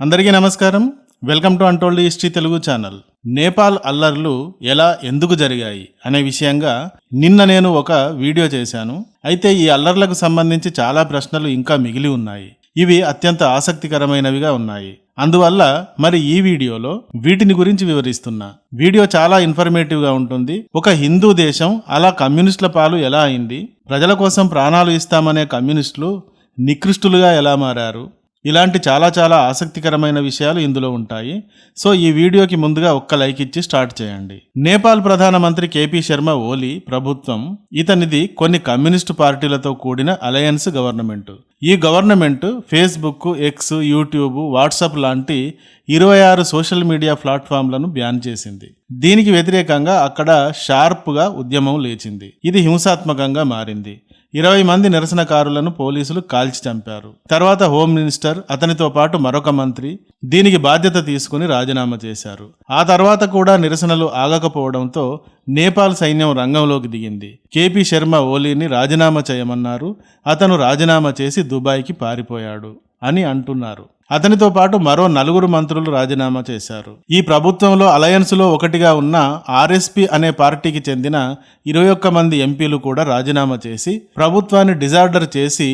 అందరికీ నమస్కారం. Welcome to untold history Telugu channel. Nepal అల్లర్లు ఎలా ఎందుకు జరిగాయి అనే విషయంగా నిన్న నేను ఒక వీడియో చేశాను. అయితే ఈ అల్లర్లకు సంబంధించి చాలా ప్రశ్నలు ఇంకా మిగిలి ఉన్నాయి. ఇవి అత్యంత ఆసక్తికరమైనవిగా ఉన్నాయి. అందువల్ల మరి ఈ వీడియోలో వీటిని గురించి వివరిస్తున్నా. వీడియో చాలా ఇన్ఫర్మేటివ్గా ఉంటుంది. ఒక హిందూ దేశం అలా కమ్యూనిస్టుల పాలు ఎలా అయింది? ప్రజల కోసం ప్రాణాలు ఇస్తామనే కమ్యూనిస్టులు నికృష్టులుగా ఎలా మారారు? ఇలాంటి చాలా చాలా ఆసక్తికరమైన విషయాలు ఇందులో ఉంటాయి. సో ఈ వీడియోకి ముందుగా ఒక్క లైక్ ఇచ్చి స్టార్ట్ చేయండి. నేపాల్ ప్రధానమంత్రి కేపీ శర్మ ఓలీ ప్రభుత్వం ఇతనిది కొన్ని కమ్యూనిస్టు పార్టీలతో కూడిన అలయన్స్ గవర్నమెంట్. ఈ government Facebook X YouTube WhatsApp లాంటి ఇరవై ఆరు సోషల్ మీడియా ప్లాట్ఫామ్లను బ్యాన్ చేసింది. దీనికి వ్యతిరేకంగా అక్కడ షార్ప్గా ఉద్యమం లేచింది. ఇది హింసాత్మకంగా మారింది. ఇరవై మంది నిరసనకారులను పోలీసులు కాల్చి చంపారు. తర్వాత హోమ్ మినిస్టర్ అతనితో పాటు మరొక మంత్రి దీనికి బాధ్యత తీసుకుని రాజీనామా చేశారు. ఆ తర్వాత కూడా నిరసనలు ఆగకపోవడంతో నేపాల్ సైన్యం రంగంలోకి దిగింది. కేపీ శర్మ ఓలీని రాజీనామా చేయమన్నారు. అతను రాజీనామా చేసి దుబాయ్కి పారిపోయాడు. అని అంటున్నారు. అతనితో పాటు మరో నలుగురు మంత్రులు రాజీనామా చేశారు. ఈ ప్రభుత్వంలో అలయన్స్లో ఒకటిగా ఉన్న ఆర్ఎస్పి అనే పార్టీకి చెందిన ఇరవై ఒక్క మంది ఎంపీలు కూడా రాజీనామా చేసి ప్రభుత్వాన్ని డిజార్డర్ చేసి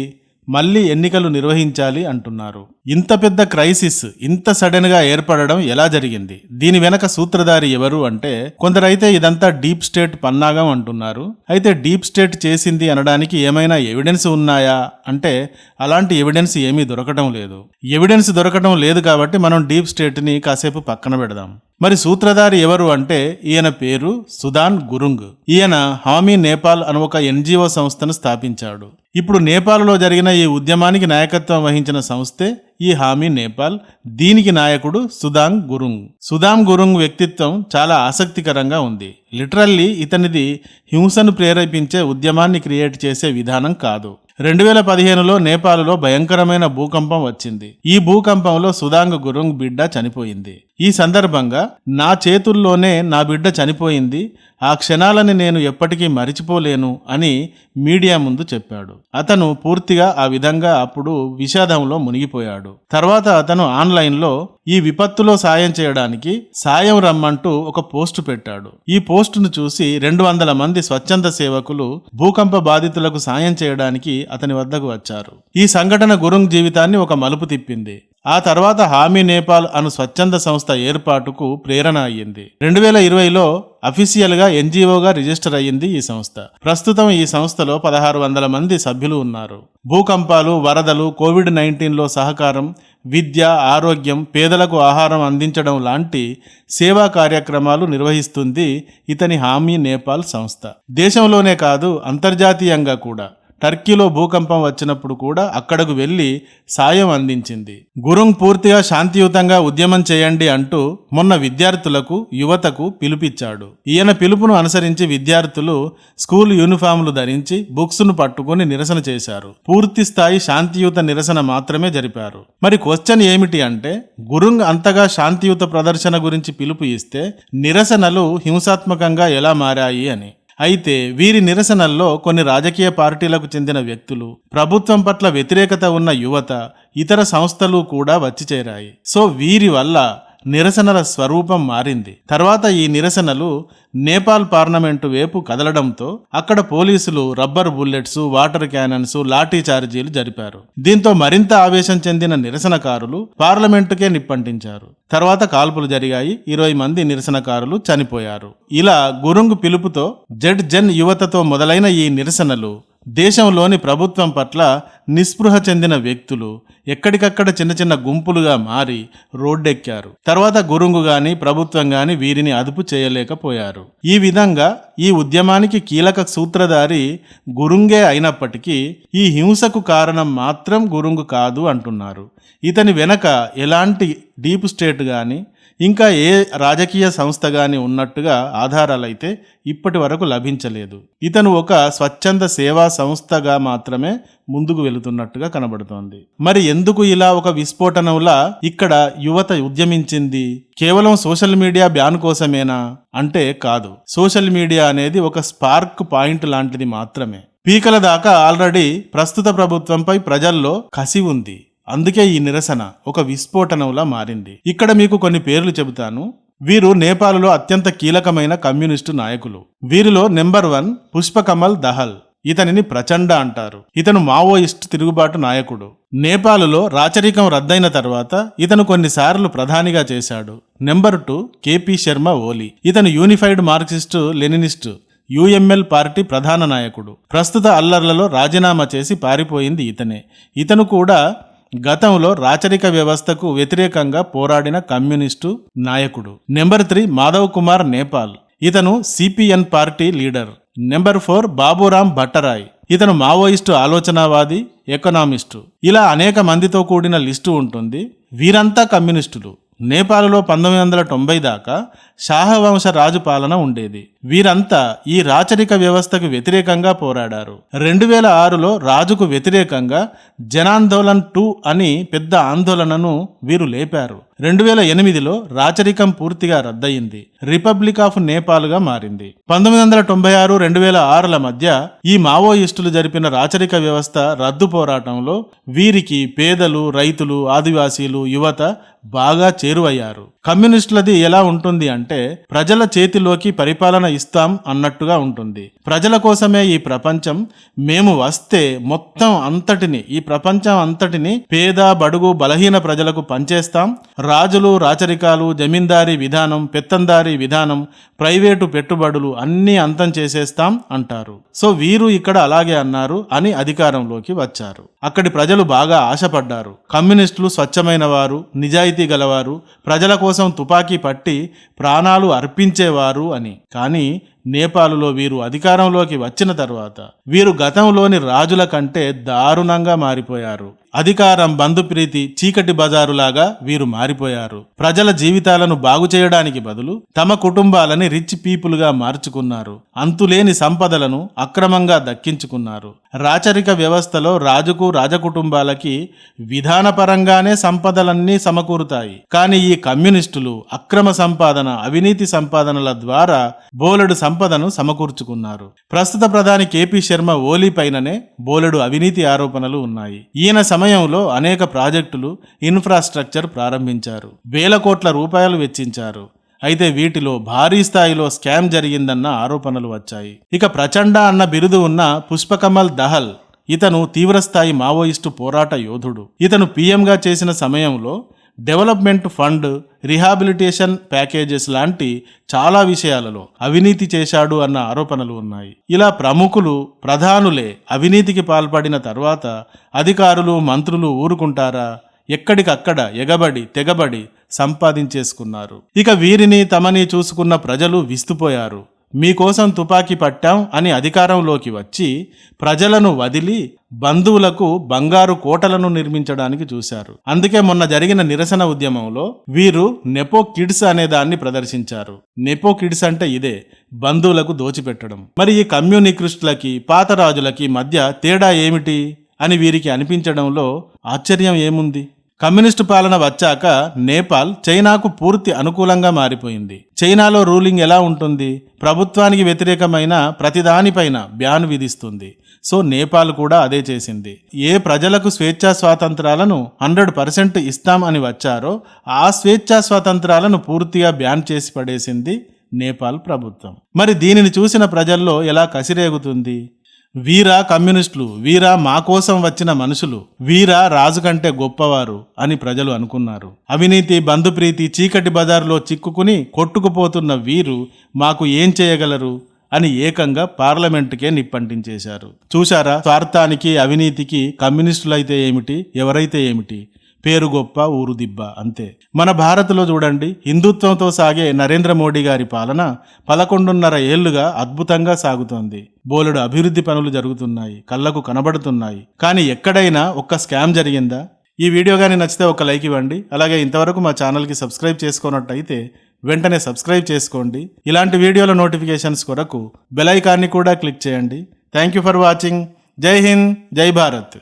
మళ్ళీ ఎన్నికలు నిర్వహించాలి అంటున్నారు. ఇంత పెద్ద క్రైసిస్ ఇంత సడన్గా ఏర్పడడం ఎలా జరిగింది? దీని వెనక సూత్రధారి ఎవరు అంటే కొందరైతే ఇదంతా డీప్ స్టేట్ పన్నాగం అంటున్నారు. అయితే డీప్ స్టేట్ చేసింది అనడానికి ఏమైనా ఎవిడెన్స్ ఉన్నాయా? అంటే అలాంటి ఎవిడెన్స్ ఏమీ దొరకటం లేదు. ఎవిడెన్స్ దొరకటం లేదు కాబట్టి మనం డీప్ స్టేట్ని కాసేపు పక్కన పెడదాం. మరి సూత్రధారి ఎవరు అంటే ఈయన పేరు సుదాన్ గురుంగ్. ఈయన హామీ నేపాల్ అని ఒక ఎన్జిఓ సంస్థను స్థాపించాడు. ఇప్పుడు నేపాల్లో జరిగిన ఈ ఉద్యమానికి నాయకత్వం వహించిన సంస్థే ఈ హామీ నేపాల్. దీనికి నాయకుడు సుదాంగ్ గురుంగ్. సుదాం గురుంగ్ వ్యక్తిత్వం చాలా ఆసక్తికరంగా ఉంది. లిటరల్లీ ఇతనిది హింసను ప్రేరేపించే ఉద్యమాన్ని క్రియేట్ చేసే విధానం కాదు. రెండు వేల పదిహేనులో నేపాల్లో భయంకరమైన భూకంపం వచ్చింది. ఈ భూకంపంలో సుదాంగ్ గురుంగ్ బిడ్డ చనిపోయింది. ఈ సందర్భంగా నా చేతుల్లోనే నా బిడ్డ చనిపోయింది. ఆ క్షణాలని నేను ఎప్పటికీ మరిచిపోలేను అని మీడియా ముందు చెప్పాడు. అతను పూర్తిగా ఆ విధంగా అప్పుడు విషాదంలో మునిగిపోయాడు. తర్వాత అతను ఆన్లైన్లో ఈ విపత్తులో సాయం చేయడానికి సాయం రమ్మంటూ ఒక పోస్ట్ పెట్టాడు. ఈ పోస్టును చూసి రెండు వందల మంది స్వచ్ఛంద సేవకులు భూకంప బాధితులకు సాయం చేయడానికి అతని వద్దకు వచ్చారు. ఈ సంఘటన గురుంగ్ జీవితాన్ని ఒక మలుపు తిప్పింది. ఆ తర్వాత హామీ నేపాల్ అను స్వచ్ఛంద సంస్థ ఏర్పాటుకు ప్రేరణ అయ్యింది. రెండు వేల ఇరవైలో అఫీషియల్గా ఎన్జిఓగా రిజిస్టర్ అయ్యింది ఈ సంస్థ. ప్రస్తుతం ఈ సంస్థలో పదహారు వందల మంది సభ్యులు ఉన్నారు. భూకంపాలు వరదలు కోవిడ్ నైన్టీన్లో సహకారం విద్య ఆరోగ్యం పేదలకు ఆహారం అందించడం లాంటి సేవా కార్యక్రమాలు నిర్వహిస్తుంది ఇతని హామీ నేపాల్ సంస్థ. దేశంలోనే కాదు అంతర్జాతీయంగా కూడా. టర్కీలో భూకంపం వచ్చినప్పుడు కూడా అక్కడకు వెళ్ళి సాయం అందించింది. గురుంగ్ పూర్తిగా శాంతియుతంగా ఉద్యమం చేయండి అంటూ మొన్న విద్యార్థులకు యువతకు పిలుపిచ్చాడు ఈయన పిలుపును అనుసరించి విద్యార్థులు స్కూల్ యూనిఫామ్లు ధరించి బుక్స్ను పట్టుకుని నిరసన చేశారు. పూర్తి స్థాయి శాంతియుత నిరసన మాత్రమే జరిపారు. మరి క్వశ్చన్ ఏమిటి అంటే గురుంగ్ అంతగా శాంతియుత ప్రదర్శన గురించి పిలుపు ఇస్తే నిరసనలు హింసాత్మకంగా ఎలా మారాయి అని. అయితే వీరి నిరసనల్లో కొన్ని రాజకీయ పార్టీలకు చెందిన వ్యక్తులు ప్రభుత్వం పట్ల వ్యతిరేకత ఉన్న యువత ఇతర సంస్థలు కూడా వచ్చి చేరాయి. సో వీరి వల్ల నిరసనల స్వరూపం మారింది. తర్వాత ఈ నిరసనలు నేపాల్ పార్లమెంటు వైపు కదలడంతో అక్కడ పోలీసులు rubber bullets water cannons lathi చార్జీలు జరిపారు. దీంతో మరింత ఆవేశం చెందిన నిరసనకారులు పార్లమెంటుకే నిప్పంటించారు. తర్వాత కాల్పులు జరిగాయి. ఇరవై మంది నిరసనకారులు చనిపోయారు. ఇలా గురుంగ్ పిలుపుతో జడ్ జన్ యువతతో మొదలైన ఈ నిరసనలు దేశంలోని ప్రభుత్వం పట్ల నిస్పృహ చెందిన వ్యక్తులు ఎక్కడికక్కడ చిన్న చిన్న గుంపులుగా మారి రోడ్డెక్కారు. తర్వాత గురుంగు గాని ప్రభుత్వం గాని వీరిని అదుపు చేయలేకపోయారు. ఈ విధంగా ఈ ఉద్యమానికి కీలక సూత్రధారి గురుంగే అయినప్పటికీ ఈ హింసకు కారణం మాత్రం గురుంగు కాదు అంటున్నారు. ఇతని వెనక ఎలాంటి డీప్ స్టేట్ కానీ ఇంకా ఏ రాజకీయ సంస్థ గాని ఉన్నట్టుగా ఆధారాలైతే ఇప్పటి వరకు లభించలేదు. ఇతను ఒక స్వచ్ఛంద సేవా సంస్థగా మాత్రమే ముందుకు వెళుతున్నట్టుగా కనబడుతోంది. మరి ఎందుకు ఇలా ఒక విస్ఫోటనంలా ఇక్కడ యువత ఉద్యమించింది? కేవలం సోషల్ మీడియా బ్యాన్ కోసమేనా? అంటే కాదు. సోషల్ మీడియా అనేది ఒక స్పార్క్ పాయింట్ లాంటిది మాత్రమే. పీకల దాకా ఆల్రెడీ ప్రస్తుత ప్రభుత్వంపై ప్రజల్లో కసి ఉంది. అందుకే ఈ నిరసన ఒక విస్ఫోటనంలా మారింది. ఇక్కడ మీకు కొన్ని పేర్లు చెబుతాను. వీరు నేపాల్లో అత్యంత కీలకమైన కమ్యూనిస్టు నాయకులు. వీరిలో నెంబర్ వన్ పుష్పకమల్ దహల్. ఇతనిని ప్రచండ అంటారు. ఇతను మావోయిస్ట్ తిరుగుబాటు నాయకుడు. నేపాలులో రాచరికం రద్దయిన తర్వాత ఇతను కొన్నిసార్లు ప్రధానిగా చేశాడు. Number two KP Sharma Oli. ఇతను unified Marxist Leninist UML party ప్రధాన నాయకుడు. ప్రస్తుత అల్లర్లలో రాజీనామా చేసి పారిపోయింది ఇతనే. ఇతను కూడా గతంలో రాచరిక వ్యవస్థకు వ్యతిరేకంగా పోరాడిన కమ్యూనిస్టు నాయకుడు. Number three Madhav Kumar Nepal. ఇతను CPN party leader. Number four Baburam Bhattarai. ఇతను మావోయిస్టు ఆలోచనావాది ఎకనామిస్టు. ఇలా అనేక మందితో కూడిన లిస్టు ఉంటుంది. వీరంతా కమ్యూనిస్టులు. నేపాల్లో పంతొమ్మిది వందల తొంభై దాకా శాహవంశ రాజు పాలన ఉండేది. వీరంతా ఈ రాచరిక వ్యవస్థకు వ్యతిరేకంగా పోరాడారు. రెండు వేల ఆరులో రాజుకు వ్యతిరేకంగా జనాందోళన్ టూ అని పెద్ద ఆందోళనను వీరు లేపారు. రెండు వేల ఎనిమిదిలో రాచరికం పూర్తిగా రద్దయింది. రిపబ్లిక్ ఆఫ్ నేపాల్గా మారింది. పంతొమ్మిది వందల తొంభై ఆరు రెండు వేల ఆరుల మధ్య ఈ మావోయిస్టులు జరిపిన రాచరిక వ్యవస్థ రద్దు పోరాటంలో వీరికి పేదలు రైతులు ఆదివాసీలు యువత బాగా చేరువయ్యారు. కమ్యూనిస్టులది ఎలా ఉంటుంది అంటే ప్రజల చేతిలోకి పరిపాలన ఇస్తాం అన్నట్టుగా ఉంటుంది. ప్రజల కోసమే ఈ ప్రపంచం. మేము వస్తే మొత్తం అంతటిని ఈ ప్రపంచం అంతటిని పేద బడుగు బలహీన ప్రజలకు పంచేస్తాం. రాజులు రాచరికాలు జమీందారీ విధానం పెత్తందారీ విధానం ప్రైవేటు పెట్టుబడులు అన్నీ అంతం చేసేస్తాం అంటారు. సో వీరు ఇక్కడ అలాగే అన్నారు అని అధికారంలోకి వచ్చారు. అక్కడి ప్రజలు బాగా ఆశపడ్డారు. కమ్యూనిస్టులు స్వచ్ఛమైన వారు నిజాయితీ గలవారు ప్రజల కోసం తుపాకీ పట్టి ప్రాణాలు అర్పించేవారు అని. కానీ నేపాలులో వీరు అధికారంలోకి వచ్చిన తర్వాత వీరు గతంలోని రాజుల కంటే దారుణంగా మారిపోయారు. అధికారం బంధుప్రీతి చీకటి బజారులాగా వీరు మారిపోయారు. ప్రజల జీవితాలను బాగు చేయడానికి బదులు తమ కుటుంబాలని రిచ్ పీపుల్గా మార్చుకున్నారు. అంతులేని సంపదలను అక్రమంగా దక్కించుకున్నారు. రాచరిక వ్యవస్థలో రాజుకు రాజకుటుంబాలకి విధానపరంగానే సంపదలన్నీ సమకూరుతాయి. కానీ ఈ కమ్యూనిస్టులు అక్రమ సంపాదన అవినీతి సంపాదనల ద్వారా బోలెడు సంపదను సమకూర్చుకున్నారు. ప్రస్తుత ప్రధాని కేపీ శర్మ ఓలీ పైననే బోలెడు అవినీతి ఆరోపణలు ఉన్నాయి. ఈయన సమయంలో అనేక ప్రాజెక్టులు ఇన్ఫ్రాస్ట్రక్చర్ ప్రారంభించారు. వేల కోట్ల రూపాయలు వెచ్చించారు. అయితే వీటిలో భారీ స్థాయిలో స్కామ్ జరిగిందన్న ఆరోపణలు వచ్చాయి. ఇక ప్రచండ అన్న బిరుదు ఉన్న పుష్పకమల్ దహల్ ఇతను తీవ్రస్థాయి మావోయిస్టు పోరాట యోధుడు. ఇతను పీఎంగా చేసిన సమయంలో డెవలప్మెంట్ ఫండ్ రిహాబిలిటేషన్ ప్యాకేజెస్ లాంటి చాలా విషయాలలో అవినీతి చేశాడు అన్న ఆరోపణలు ఉన్నాయి. ఇలా ప్రముఖులు ప్రధానులే అవినీతికి పాల్పడిన తర్వాత అధికారులు మంత్రులు ఊరుకుంటారా? ఎక్కడికక్కడ ఎగబడి తెగబడి సంపాదించేసుకున్నారు. ఇక వీరిని తమని చూసుకున్న ప్రజలు విస్తుపోయారు. మీకోసం తుపాకీ పట్టాం అని అధికారంలోకి వచ్చి ప్రజలను వదిలి బంధువులకు బంగారు కోటలను నిర్మించడానికి చూశారు. అందుకే మొన్న జరిగిన నిరసన ఉద్యమంలో వీరు నెపో కిడ్స్ అనే దాన్ని ప్రదర్శించారు. నెపో కిడ్స్ అంటే ఇదే బంధువులకు దోచిపెట్టడం. మరి ఈ కమ్యూనిక్రిస్టులకి పాత రాజులకి మధ్య తేడా ఏమిటి అని వీరికి అనిపించడంలో ఆశ్చర్యం ఏముంది? కమ్యూనిస్టు పాలన వచ్చాక నేపాల్ చైనాకు పూర్తి అనుకూలంగా మారిపోయింది. చైనాలో రూలింగ్ ఎలా ఉంటుంది? ప్రభుత్వానికి వ్యతిరేకమైన ప్రతిదానిపైన బ్యాన్ విధిస్తుంది. సో నేపాల్ కూడా అదే చేసింది. ఏ ప్రజలకు స్వేచ్ఛా స్వాతంత్రాలను హండ్రెడ్ పర్సెంట్ ఇస్తాం అని వచ్చారో ఆ స్వేచ్ఛా స్వాతంత్రాలను పూర్తిగా బ్యాన్ చేసి పడేసింది నేపాల్ ప్రభుత్వం. మరి దీనిని చూసిన ప్రజల్లో ఎలా కసిరేగుతుంది? వీరా కమ్యూనిస్టులు వీరా మా కోసం వచ్చిన మనుషులు వీరా రాజు కంటే గొప్పవారు అని ప్రజలు అనుకున్నారు. అవినీతి బంధుప్రీతి చీకటి బజార్లో చిక్కుకుని కొట్టుకుపోతున్న వీరు మాకు ఏం చేయగలరు అని ఏకంగా పార్లమెంటుకే నిప్పంటించేశారు. చూశారా స్వార్థానికి అవినీతికి కమ్యూనిస్టులైతే ఏమిటి ఎవరైతే ఏమిటి? పేరు గొప్ప ఊరు దిబ్బ అంతే. మన భారత్లో చూడండి హిందుత్వంతో సాగే నరేంద్ర మోడీ గారి పాలన పదకొండున్నర ఏళ్ళుగా అద్భుతంగా సాగుతోంది. బోలెడు అభివృద్ధి పనులు జరుగుతున్నాయి కళ్ళకు కనబడుతున్నాయి. కానీ ఎక్కడైనా ఒక్క స్కామ్ జరిగిందా? ఈ వీడియో కానీ నచ్చితే ఒక లైక్ ఇవ్వండి. అలాగే ఇంతవరకు మా ఛానల్కి సబ్స్క్రైబ్ చేసుకున్నట్టయితే వెంటనే సబ్స్క్రైబ్ చేసుకోండి. ఇలాంటి వీడియోల నోటిఫికేషన్స్ కొరకు బెల్ ఐకాన్ని కూడా క్లిక్ చేయండి. Thank you for watching. Jai Hind Jai Bharat.